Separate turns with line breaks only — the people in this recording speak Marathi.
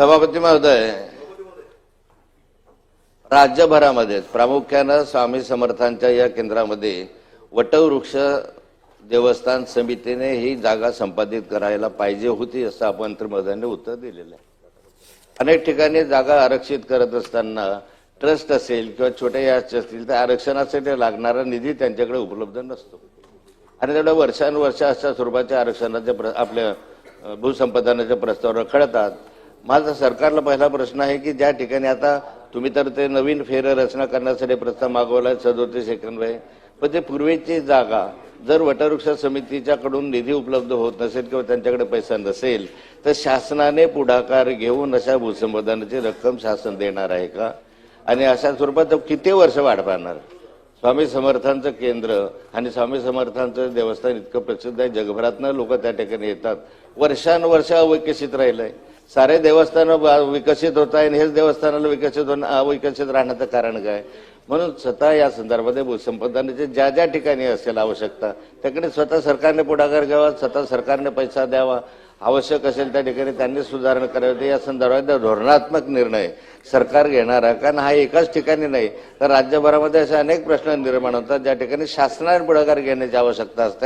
सभापती महोदय राज्यभरामध्ये प्रामुख्यानं स्वामी समर्थांच्या या केंद्रामध्ये वटवृक्ष देवस्थान समितीने ही जागा संपादित करायला पाहिजे होती असं आपण मंत्रिमहोदयांनी उत्तर दिलेलं आहे. अनेक ठिकाणी जागा आरक्षित करत असताना ट्रस्ट असेल किंवा छोटे याच असतील तर आरक्षणासाठी लागणारा निधी त्यांच्याकडे उपलब्ध नसतो. आणि त्यामुळे वर्षानुवर्ष अशा स्वरूपाच्या आरक्षणाचे प्र आपल्या अ, भूसंपादनाच्या प्रस्तावावर माझा सरकारला पहिला प्रश्न आहे की ज्या ठिकाणी आता तुम्ही तर ते नवीन फेर रचना करण्यासाठी प्रस्ताव मागवला सदोतीस एकन्वय पण ते पूर्वीची जागा जर वटवृक्ष समितीच्याकडून निधी उपलब्ध होत नसेल किंवा त्यांच्याकडे पैसा नसेल तर शासनाने पुढाकार घेऊन अशा भूसंपादनाची रक्कम शासन देणार आहे का? आणि अशा स्वरूपात किती वर्ष वाढ पाहणार? स्वामी समर्थांचं केंद्र आणि स्वामी समर्थांचं देवस्थान इतकं प्रसिद्ध आहे. जगभरातनं लोक त्या ठिकाणी येतात. वर्षानुवर्ष अविकसित राहिलंय. सारे देवस्थानं विकसित होत आहे आणि हेच देवस्थानाला विकसित होणं अविकसित राहण्याचं कारण काय? म्हणून स्वतः या संदर्भामध्ये भूसंपादनाची ज्या ज्या ठिकाणी असेल आवश्यकता त्याकडे स्वतः सरकारने पुढाकार घ्यावा स्वतः सरकारने पैसा द्यावा. आवश्यक असेल त्या ठिकाणी त्यांनी सुधारणा करावी. या संदर्भात धोरणात्मक निर्णय सरकार घेणार आहे. कारण हा एकाच ठिकाणी नाही तर राज्यभरामध्ये असे अनेक प्रश्न निर्माण होतात ज्या ठिकाणी शासनाने पुढाकार घेण्याची आवश्यकता असते.